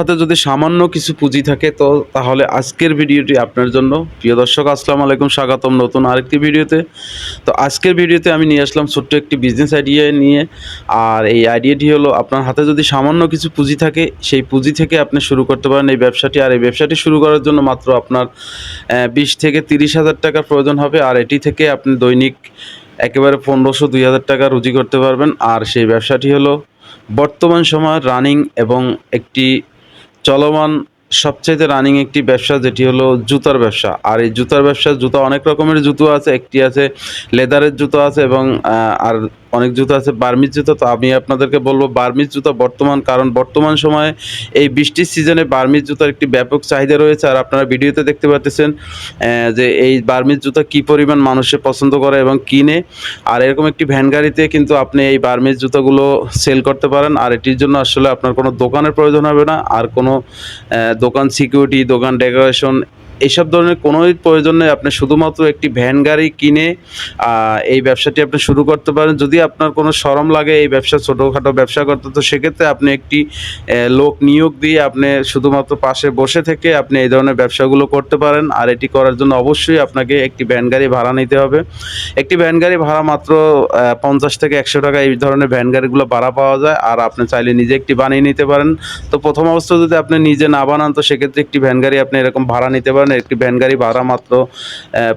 হাতে যদি সামান্য কিছু পুঁজি থাকে, তো তাহলে আজকের ভিডিওটি আপনার জন্য। প্রিয় দর্শক, আসসালামু আলাইকুম, স্বাগতম নতুন আরেকটি ভিডিওতে। তো আজকের ভিডিওতে আমি নিয়ে আসলাম ছোট্ট একটি বিজনেস আইডিয়া নিয়ে। আর এই আইডিয়াটি হলো, আপনার হাতে যদি সামান্য কিছু পুঁজি থাকে, সেই পুঁজি থেকে আপনি শুরু করতে পারেন এই ব্যবসাটি। আর এই ব্যবসাটি শুরু করার জন্য মাত্র আপনার বিশ থেকে তিরিশ হাজার টাকার প্রয়োজন হবে। আর এটি থেকে আপনি দৈনিক একেবারে পনেরোশো, দুই হাজার টাকা রুজি করতে পারবেন। আর সেই ব্যবসাটি হলো, বর্তমান সময় রানিং এবং একটি চলমান সবচাইতে রানিং একটি ব্যবসা যেটি হলো জুতার ব্যবসা। আর এই জুতার ব্যবসা জুতা অনেক রকমের জুতো আছে, একটি আছে লেদারের জুতো আছে এবং আর অনেক জুতো আছে, বার্মিজ জুতো। তো আমি আপনাদেরকে বলব, বার্মিজ জুতো বর্তমান, কারণ বর্তমান সময়ে এই বৃষ্টির সিজনে বার্মিজ জুতার একটি ব্যাপক চাহিদা রয়েছে। আর আপনারা ভিডিওতে দেখতে পাচ্ছেন যে এই বার্মিজ জুতা কী পরিমাণ মানুষে পছন্দ করে এবং কিনে। আর এরকম একটি ভ্যান গাড়িতে কিন্তু আপনি এই বার্মিজ জুতোগুলো সেল করতে পারেন। আর এটির জন্য আসলে আপনার কোনো দোকানের প্রয়োজন হবে না। আর কোনো দোকান সিকিউরিটি দোকান ডেকোরেশন এইসব ধরনের কোনোই প্রয়োজন নেই। আপনি শুধুমাত্র একটি ভ্যান গাড়ি কিনে এই ব্যবসাটি আপনি শুরু করতে পারেন। যদি আপনার কোনো সরম লাগে এই ব্যবসা, ছোটোখাটো ব্যবসা করতে, তো সেক্ষেত্রে আপনি একটি লোক নিয়োগ দিয়ে আপনি শুধুমাত্র পাশে বসে থেকে আপনি এই ধরনের ব্যবসাগুলো করতে পারেন। আর এটি করার জন্য অবশ্যই আপনাকে একটি ভ্যান গাড়ি ভাড়া নিতে হবে। একটি ভ্যান গাড়ি ভাড়া মাত্র পঞ্চাশ থেকে একশো টাকা এই ধরনের ভ্যান গাড়িগুলো ভাড়া পাওয়া যায়। আর আপনি চাইলে নিজে একটি বানিয়ে নিতে পারেন। তো প্রথম অবস্থা যদি আপনি নিজে না বানান, তো সেক্ষেত্রে একটি ভ্যান গাড়ি আপনি এরকম ভাড়া নিতে পারেন। একটি ভ্যান গাড়ি ভাড়া মাত্র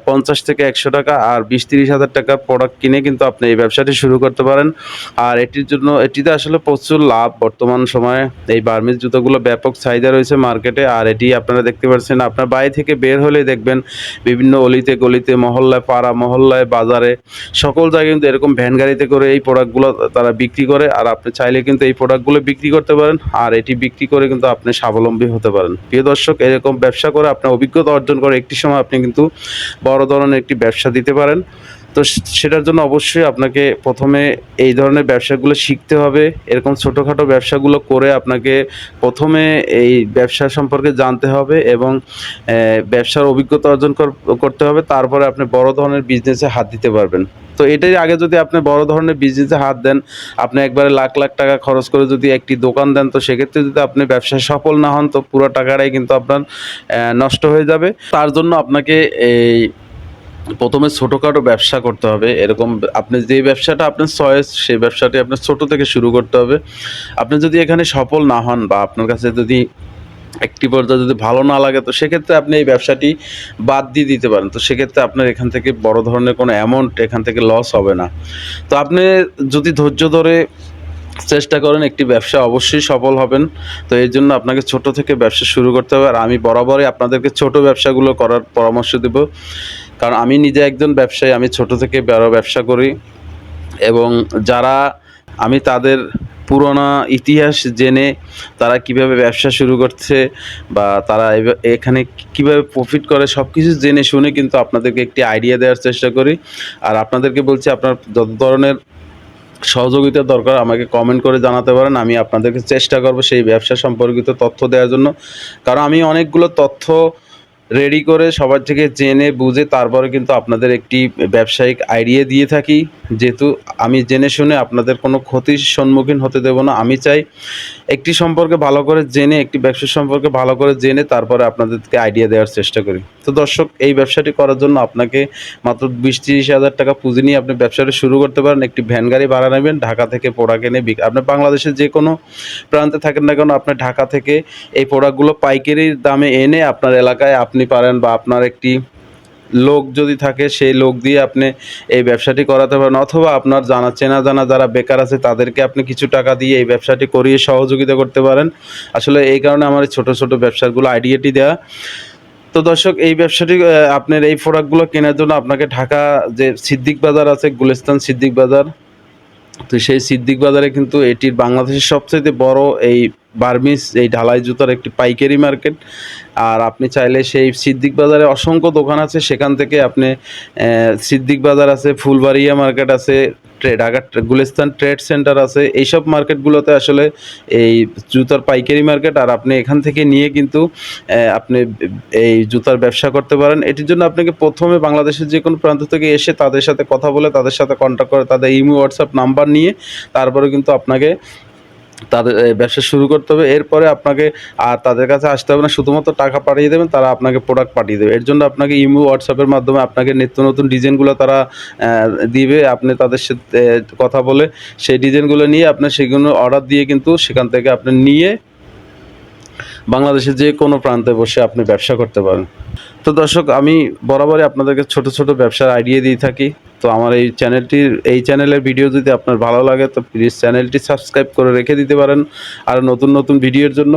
পঞ্চাশ থেকে একশো টাকা আর বিশ তিরিশ হাজার টাকার প্রোডাক্ট কিনে কিন্তু আপনি এই ব্যবসাটি শুরু করতে পারেন। আর এটির জন্য, এটিতে আসলে প্রচুর লাভ বর্তমান সময়ে। এই বার্মিজ জুতোগুলো ব্যাপক চাহিদা রয়েছে মার্কেটে আর এটি আপনারা দেখতে পাচ্ছেন, আপনার বাড়ি থেকে বের হলে দেখবেন বিভিন্ন অলিতে গলিতে, মহল্লায়, পাড়া মহল্লায়, বাজারে, সকল জায়গায় কিন্তু এরকম ভ্যান গাড়িতে করে এই প্রোডাক্টগুলো তারা বিক্রি করে। আর আপনি চাইলে কিন্তু এই প্রোডাক্টগুলো বিক্রি করতে পারেন। আর এটি বিক্রি করে কিন্তু আপনি স্বাবলম্বী হতে পারেন। প্রিয় দর্শক, এরকম ব্যবসা করে আপনার অভিজ্ঞতা অর্জন করে একটি সময় আপনি কিন্তু বড় ধরনের একটি ব্যবসা দিতে পারেন। তো সেটার জন্য অবশ্যই আপনাকে প্রথমে এই ধরনের ব্যবসাগুলো শিখতে হবে। এরকম ছোটোখাটো ব্যবসাগুলো করে আপনাকে প্রথমে এই ব্যবসা সম্পর্কে জানতে হবে এবং ব্যবসার অভিজ্ঞতা অর্জন কর- করতে হবে। তারপরে আপনি বড় ধরনের বিজনেসে হাত দিতে পারবেন। তো এটাই আগে যদি আপনি বড় ধরনের বিজনেসে হাত দেন, আপনি একবারে লাখ লাখ টাকা খরচ করে যদি একটি দোকান দেন, তো সেক্ষেত্রে যদি আপনি ব্যবসায় সফল না হন, তো পুরো টাকাটাই কিন্তু আপনার নষ্ট হয়ে যাবে। তার জন্য আপনাকে এই প্রথমে ছোটোখাটো ব্যবসা করতে হবে। এরকম আপনি যে ব্যবসাটা আপনার চয়েস, সেই ব্যবসাটি আপনার ছোট থেকে শুরু করতে হবে। আপনি যদি এখানে সফল না হন বা আপনার কাছে যদি একটি পর্যায়ে যদি ভালো না লাগে, তো সেক্ষেত্রে আপনি এই ব্যবসাটি বাদ দিয়ে দিতে পারেন। তো সেক্ষেত্রে আপনার এখান থেকে বড় ধরনের কোনো অ্যামাউন্ট এখান থেকে লস হবে না। তো আপনি যদি ধৈর্য ধরে চেষ্টা করেন একটি ব্যবসা অবশ্যই সফল হবেন। তো এই জন্য আপনাকে ছোট থেকে ব্যবসা শুরু করতে হবে। আর আমি বরাবরই আপনাদেরকে ছোট ব্যবসাগুলো করার পরামর্শ দেব। কারণ আমি নিজে একজন ব্যবসায়ী, আমি ছোট থেকে বড় ব্যবসা করি এবং যারা আমি তাদের পুরোনো ইতিহাস জেনে তারা কীভাবে ব্যবসা শুরু করছে বা তারা এখানে কীভাবে প্রফিট করে সব কিছু জেনে শুনে কিন্তু আপনাদেরকে একটি আইডিয়া দেওয়ার চেষ্টা করি। আর আপনাদেরকে বলছি, আপনার যত ধরনের সহযোগিতা দরকার আমাকে কমেন্ট করে জানাতে পারেন। আমি আপনাদেরকে চেষ্টা করব সেই ব্যবসা সম্পর্কিত তথ্য দেওয়ার জন্য। কারণ আমি অনেকগুলো তথ্য রেডি করে সবার থেকে জেনে, বুঝে তারপরে কিন্তু আপনাদের একটি ব্যবসায়িক আইডিয়া দিয়ে থাকি। যেহেতু আমি জেনে শুনে আপনাদের কোনো ক্ষতির সম্মুখীন হতে দেব না, আমি চাই একটি সম্পর্কে ভালো করে জেনে, একটি ব্যবসা সম্পর্কে ভালো করে জেনে তারপরে আপনাদেরকে আইডিয়া দেওয়ার চেষ্টা করি। তো দর্শক, এই ব্যবসাটি করার জন্য আপনাকে মাত্র বিশ তিরিশ হাজার টাকা পুঁজি নিয়ে আপনি ব্যবসাটা শুরু করতে পারেন। একটি ভ্যান গাড়ি ভাড়া নেবেন, ঢাকা থেকে প্রোডাক্ট এনে বিক আপনি বাংলাদেশের যে কোনো প্রান্তে থাকেন না কেন, আপনি ঢাকা থেকে এই প্রোডাক্টগুলো পাইকারির দামে এনে আপনার এলাকায় আপনি পারেন বা আপনার একটি লোক যদি থাকে, সেই লোক দিয়ে আপনি এই ব্যবসাটি করাতে পারেন অথবা আপনার জানা চেনা জানা যারা বেকার আছে, তাদেরকে আপনি কিছু টাকা দিয়ে এই ব্যবসাটি করিয়ে সহযোগিতা করতে পারেন। আসলে এই কারণে আমার ছোটো ছোটো ব্যবসাগুলো আইডিয়াটি দেওয়া তো দর্শক, এই ব্যবসাটি আপনার এই প্রোডাক্টগুলো কেনার জন্য আপনাকে ঢাকা যে সিদ্দিক বাজার আছে, গুলিস্তান সিদ্দিক বাজার তো সেই সিদ্দিক বাজারে কিন্তু এটির বাংলাদেশের সবচেয়ে বড় এই বার্মিস এই ঢালাই জুতার একটি পাইকারি মার্কেট। আর আপনি চাইলে সেই সিদ্দিক বাজারে অসংখ্য দোকান আছে, সেখান থেকে আপনি সিদ্দিক বাজার আছে, ফুলবাড়িয়া মার্কেট আছে ট্রে- আগার গুলিস্তান ট্রেড সেন্টার আছে। এইসব মার্কেটগুলোতে আসলে এই জুতার পাইকারি মার্কেট আর আপনি এখান থেকে নিয়ে কিন্তু আপনি এই জুতার ব্যবসা করতে পারেন। এটির জন্য আপনাকে প্রথমে বাংলাদেশের যে কোনো প্রান্ত থেকে এসে তাদের সাথে কথা বলে, তাদের সাথে কন্ট্যাক্ট করে, তাদের ইমো হোয়াটসঅ্যাপ নাম্বার নিয়ে তারপরে কিন্তু আপনাকে তাদের ব্যবসা শুরু করতে হবে। এরপরে আপনাকে আর তাদের কাছে আসতে হবে না। শুধুমাত্র টাকা পাঠিয়ে দেবেন, তারা আপনাকে প্রোডাক্ট পাঠিয়ে দেবে। এর জন্য আপনাকে ইমো হোয়াটসঅ্যাপের মাধ্যমে আপনাকে নিত্য নতুন ডিজাইনগুলো তারা দিবে। আপনি তাদের সাথে কথা বলে সেই ডিজাইনগুলো নিয়ে আপনি সেগুলো অর্ডার দিয়ে কিন্তু সেখান থেকে আপনি নিয়ে বাংলাদেশের যে কোনো প্রান্তে বসে আপনি ব্যবসা করতে পারেন। তো দর্শক, আমি বরাবরই আপনাদেরকে ছোট ছোট ব্যবসার আইডিয়া দিয়ে থাকি। তো আমার এই চ্যানেলটির, এই চ্যানেলের ভিডিও যদি আপনার ভালো লাগে, তো প্লিজ চ্যানেলটি সাবস্ক্রাইব করে রেখে দিতে পারেন। আর নতুন নতুন ভিডিওর জন্য,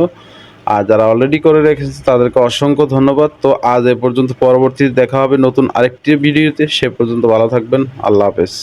আর যারা অলরেডি করে রেখেছে, তাদেরকে অসংখ্য ধন্যবাদ। তো আজ এ পর্যন্ত পরবর্তীতে দেখা হবে নতুন আরেকটি ভিডিওতে সে পর্যন্ত ভালো থাকবেন। আল্লাহ হাফেজ।